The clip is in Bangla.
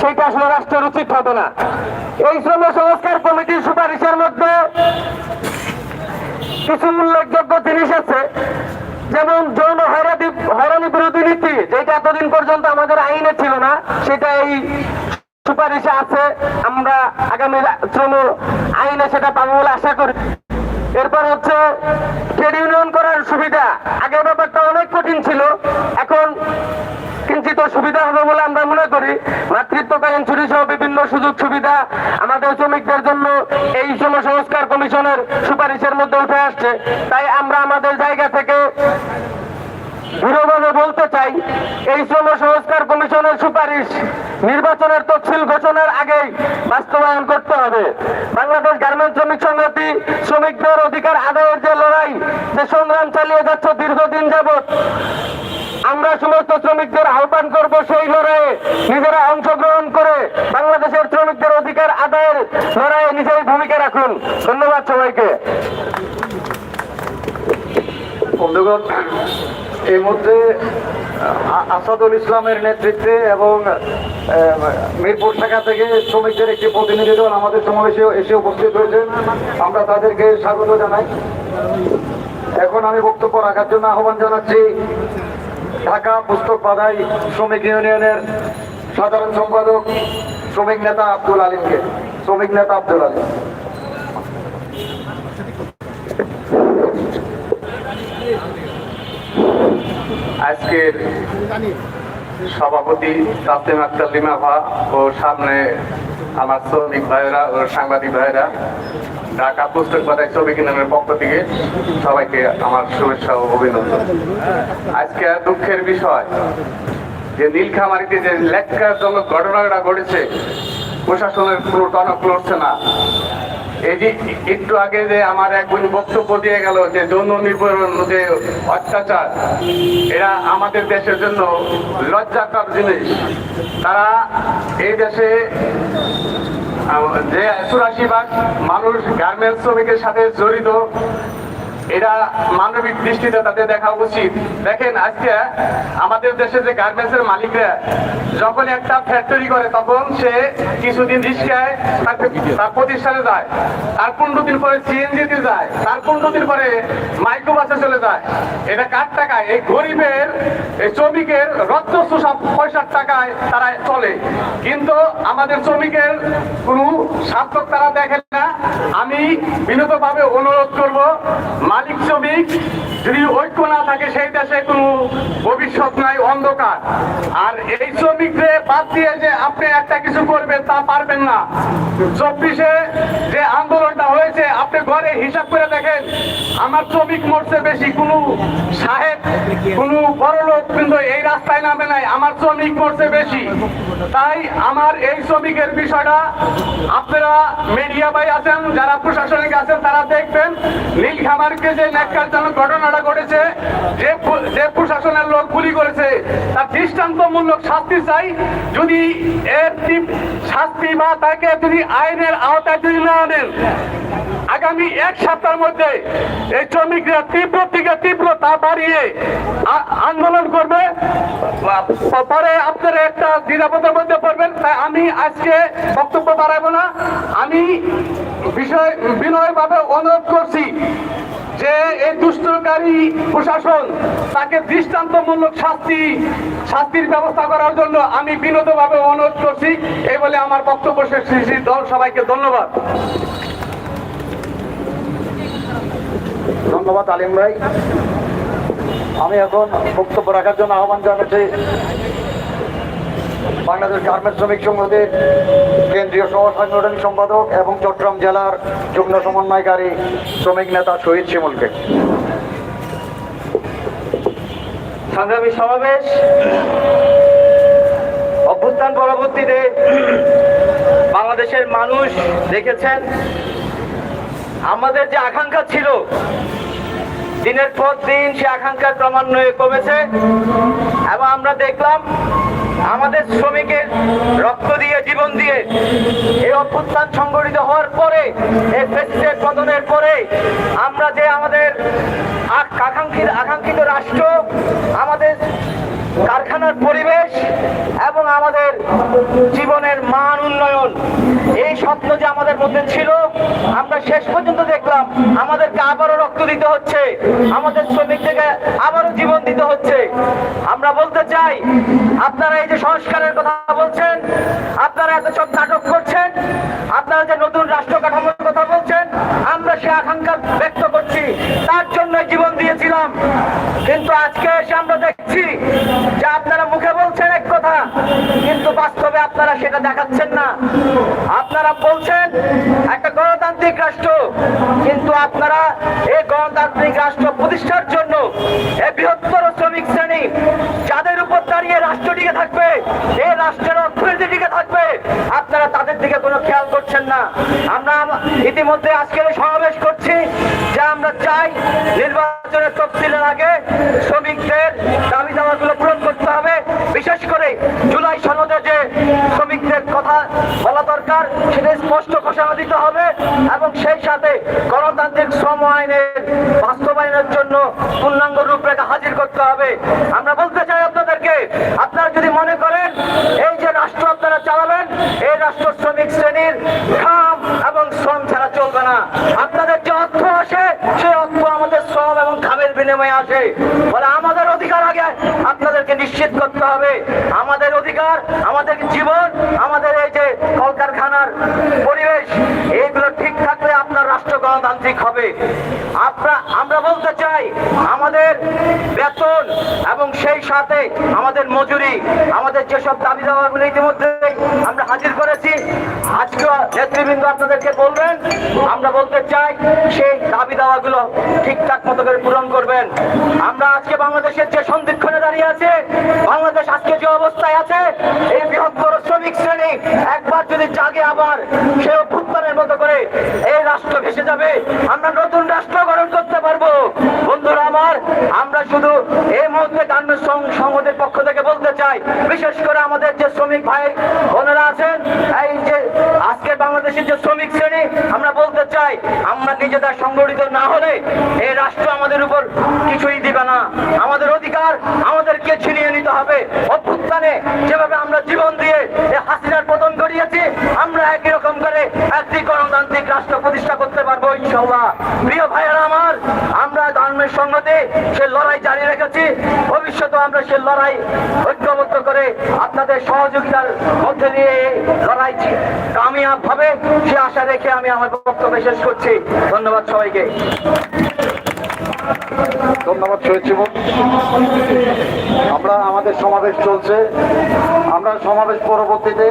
সেটা আসলে রাষ্ট্রের উচিত হবে না। এই শ্রম সংস্কার কমিটির সুপারিশের মধ্যে কিছু উল্লেখযোগ্য জিনিস আছে। যেমন যৌন হয়রানি বিরোধী নীতি, যেটা এতদিন পর্যন্ত আমাদের আইনে ছিল না, সেটা এই সুপারিশে আছে। আমরা আগামী শ্রম আইনে সেটা পাবো বলে আশা করি। এরপর হচ্ছে ট্রেড ইউনিয়ন করার সুবিধা। আগের ব্যাপারটা অনেক কঠিন ছিল। এখন কিঞ্চিত সুবিধা হবে বলে আমরা মনে করি। মাতৃত্বকালীন ছুটি সহ বিভিন্ন সুযোগ সুবিধা আমাদের শ্রমিকদের জন্য এই শ্রম সংস্কার কমিশনের সুপারিশের মধ্যে উঠে আসছে। তাই আমরা আমাদের জায়গা থেকে দৃঢ়ভাবে বলতে চাই, এই শ্রম সংস্কার কমিশনের সুপারিশ নির্বাচনের তফসিল ঘোষণার আগেই বাস্তবায়ন করতে হবে। বাংলাদেশ গার্মেন্টস শ্রমিক সংহতি শ্রমিকদের অধিকার আদায়ের যে লড়াই, যে সংগ্রাম চালিয়ে যাচ্ছে দীর্ঘদিন যাবত আমরা সমস্ত শ্রমিকদের আহ্বান করব সেই লড়াইয়ে নিজেরা অংশগ্রহণ করে বাংলাদেশের শ্রমিকদের অধিকার আদায়ের লড়াইয়ে নিজেই ভূমিকা রাখুন। ধন্যবাদ সবাইকে। বন্ধুগণ, এই মধ্যে আসাদুল ইসলামের নেতৃত্বে এবং মিরপুর শাখা থেকে শ্রমিকদের একটি প্রতিনিধি দল আমাদের সমাবেশে এসে উপস্থিত হয়েছে। আমরা তাদেরকে স্বাগত জানাই। এখন আমি বক্তব্য রাখার জন্য আহ্বান জানাচ্ছি ঢাকা পুস্তক বাধাই শ্রমিক ইউনিয়নের সাধারণ সম্পাদক শ্রমিক নেতা আব্দুল আলীমকে। শ্রমিক নেতা আব্দুল আলিম। আজকের সভাপতি তাসলিম আক্তার লিমাভা ও সামনে আমার শ্রমিক ভাইয়েরা ও সাংবাদিক ভাইয়েরা, ঢাকা পুস্তক বাজার ছবি কেন্দ্রের পক্ষ থেকে সবাইকে আমার শুভেচ্ছা ও অভিনন্দন। আজকে দুঃখের বিষয়, যে নীলখামারিতে যে লেখার জন্য ঘটনাটা ঘটেছে, প্রশাসনের কোনো টনক লড়ছে না। এই একটু আগে যে আমার একজন বক্তব্য দিয়ে গেল যে যৌন নিপীড়ন, যে অত্যাচার, এরা আমাদের দেশের জন্য লজ্জাকর জিনিস। তারা এই দেশে যে চুরাশি ভাগ মানুষ গার্মেন্টস শ্রমিকের সাথে জড়িত এটা মানবিক দৃষ্টিতে তাদের দেখা উচিত। দেখেন, আজকে আমাদের দেশে যে গার্মেন্টসের মালিকরা, যখন একটা ফ্যাক্টরি করে, তখন সে কিছুদিন রিক্সায় তার প্রতিষ্ঠানে যায়। তার পনেরো দিন পরে যায়। তার পনেরো দিন পরে চলে যায়। এটা কার টাকায়? এই গরিবের, এই শ্রমিকের রক্ত সব পয়সার টাকায় তারা চলে। কিন্তু আমাদের শ্রমিকের কোনো সার্থক তারা দেখে না। আমি বিনীতভাবে অনুরোধ করব মালিক শ্রমিক, যদি ঐক্য না থাকে, সেই দেশে কোনো ভবিষ্যৎ নাই, অন্ধকার। আর এই শ্রমিকদের বাদ দিয়ে যে আপনি একটা কিছু করবেন তা পারবেন না। চব্বিশে যে আন্দোলনটা হয়েছে, আপনি ঘরে হিসাব করে দেখেন, আমার শ্রমিক মরছে বেশি। কোনো সাহেব, কোনো বড় লোক কিন্তু এই রাস্তায় নামে নাই, আমার শ্রমিক মরছে বেশি। তাই আমার এই শ্রমিকের বিষয়টা আপনারা মিডিয়া ভাই আছেন, যারা প্রশাসনিক আছেন, তারা দেখবেন নীলখামারকে যে ন্যাক্কারজনক ঘটনাটা ঘটেছে, যে যে প্রশাসনের লোক গুলি করেছে, তার দৃষ্টান্তমূলক শাস্তি চাই। যদি এর শাস্তি বা তাকে যদি আইনের আওতায় যদি না আনেন আগামী এক সপ্তাহের মধ্যে এই শ্রমিকরা তীব্র থেকে তীব্রতা বাড়িয়ে আন্দোলন করবে। পরে আপনারা একটা দ্বিধাবোধের মধ্যে পড়বেন। তাই আমি আজকে বক্তব্য বাড়াবো না। আমি বিষয়, বিনয়ভাবে অনুরোধ করছি যে এই দুষ্টকারী প্রশাসন, তাকে দৃষ্টান্তমূলক শাস্তি, শাস্তির ব্যবস্থা করার জন্য আমি বিনোদভাবে অনুরোধ করছি। এই বলে আমার বক্তব্য শেষ। দল সবাইকে ধন্যবাদ। ধন্যবাদ আলিম ভাই আমি এখন বক্তব্য রাখার জন্য আহ্বান জানাচ্ছি বাংলাদেশ গার্মেন্ট শ্রমিক সংঘের কেন্দ্রীয় সহ সাংগঠনিক সম্পাদক এবং চট্টগ্রাম জেলার যুগ্ম সমন্বয়কারী শ্রমিক নেতা শহীদ শিমুলকে। সংগ্রামী সমাবেশ, অভ্যুত্থান পরবর্তীতে বাংলাদেশের মানুষ দেখেছেন। আমাদের যে আকাঙ্ক্ষা ছিল, দিনের পর দিন সে আকাঙ্ক্ষার ক্রমান্বয়ে কমেছে এবং আমরা দেখলাম আমাদের শ্রমিকের রক্ত দিয়ে, জীবন দিয়ে এই অভ্যুত্থান সংগঠিত হওয়ার পরে, এই প্রেসিডেন্ট পতনের পরে আমরা যে আমাদের আক- আকাঙ্ক্ষিত আকাঙ্ক্ষিত রাষ্ট্র, আমাদের কারখানার পরিবেশ এবং আমাদের জীবনের মান উন্নয়ন এই স্বপ্ন যে আমাদের মধ্যে ছিল, আমরা শেষ পর্যন্ত দেখলাম আমাদেরকে আবারও রক্ত দিতে হচ্ছে, আমাদের শ্রমিকদেরকে আবারও জীবন দিতে হচ্ছে। আমরা বলতে চাই, আপনারা এই যে সংস্কারের কথা বলছেন আপনারা এত সব নাটক করছেন আপনারা যে নতুন রাষ্ট্র কাঠামোর কথা বলছেন আমরা সে আকাঙ্ক্ষা ব্যক্ত করছি তার জন্য জীবন দিয়েছিলাম কিন্তু আজকে এসে আমরা দেখছি যে আপনারা মুখে বলছেন এক কথা কিন্তু বাস্তবে আপনারা সেটা দেখাচ্ছেন না। আপনারা বলছেন একটা গণতান্ত্রিক রাষ্ট্র, কিন্তু আপনারা এই গণতান্ত্রিক রাষ্ট্র প্রতিষ্ঠার জন্য এই বৃহত্তর শ্রমিক শ্রেণি যাদের উপর দাঁড়িয়ে রাষ্ট্র টিকে থাকবে, এই রাষ্ট্রের অর্থনীতি টিকে থাকবে, আপনারা তাদের দিকে কোনো খেয়াল করছেন না। আমরা ইতিমধ্যে আজকের সমাবেশ করছি যে আমরা চাই নির্বাচনের তফসিলের আগে শ্রমিকদের দাবি দাওয়াগুলো পূরণ করতে হবে। বিশেষ করে জুলাই সনদে যে শ্রমিকদের কথা বলা দরকার, সেটা স্পষ্ট ঘোষণা দিতে হবে এবং সেই সাথে গণতান্ত্রিক শ্রম আইনের বাস্তবায়নের জন্য পূর্ণাঙ্গ রূপরেখা হাজির করতে হবে। আমরা বলতে চাই আপনাদেরকে আপনারা যদি মনে করেন এই যে রাষ্ট্র আপনারা চালাবেন এই রাষ্ট্র শ্রমিক শ্রেণির ঘাম এবং শ্রম ছাড়া চলবে না আপনাদের যে অর্থ আসে সেই অর্থ আমাদের শ্রম এবং ঘামের বিনিময়ে আসে বলে আমাদের অধিকার আগে আপনাদেরকে নিশ্চিত করতে হবে আমাদের অধিকার আমাদের জীবন আমাদের এই যে কলকারখানার পরিবেশ এইগুলো ঠিক থাকলে আপনার রাষ্ট্র গণতান্ত্রিক হবে। আমরা আমরা বলতে চাই, আমাদের বেতন এবং সেই সাথে আমাদের মজুরি, আমাদের যেসব দাবি দাওয়াগুলো ইতিমধ্যে আমরা হাজির করেছি আজকে নেতৃবৃন্দ আপনাদেরকে বলবেন, আমরা বলতে চাই, সেই দাবি দাওয়াগুলো ঠিকঠাক মতো করে পূরণ করবেন। আমরা আজকে বাংলাদেশের যে সন্ধিক্ষণে দাঁড়িয়ে আছে, বাংলাদেশ আজকে যে অবস্থায় আছে, এই বৃহত্তর শ্রমিক শ্রেণি একবার যদি জাগে আবার সে অভ্যুত্থানের মতো করে এই রাষ্ট্র ভেসে যাবে। আমরা নতুন রাষ্ট্র গঠন করতে পারব। বন্ধুরা আমার, আমরা শুধু এই মুহূর্তে গার্মেন্টস সং- সংঘদের পক্ষ থেকে বলতে চাই, বিশেষ করে আমাদের যে শ্রমিক ভাই বোনেরা আছেন, এই যে আজকে বাংলাদেশের যে শ্রমিক শ্রেণি, আমরা বলতে চাই, আমরা নিজেদের সংগঠিত না হলে এই রাষ্ট্র আমাদের উপর কিছুই দিবে না আমাদের অধিকার আমাদেরকে ছিনিয়ে নিতে হবে অভ্যুত্থানে যেভাবে আমরা জীবন দিয়ে এই হাসিনার পতন ঘটিয়েছি আমরা একই রকম করে একটি গণতান্ত্রিক রাষ্ট্র প্রতিষ্ঠা করতে পারব ইনশাল্লাহ প্রিয় ভাইয়েরা আমার, আমরা গার্মেন্টস সংঘতে সে লড়াই জারি রেখেছি। ভবিষ্যতে আমরা সে লড়াই ঐক্যবদ্ধ করে আপনাদের সহযোগিতার মধ্যে দিয়ে লড়াই কামিয়াব হবে সে আশা রেখে আমি আমার বক্তব্য শেষ করছি। ধন্যবাদ সবাইকে। ধন্যবাদ শহীদ আমরা আমাদের সমাবেশ চলছে। আমরা সমাবেশ পরবর্তীতে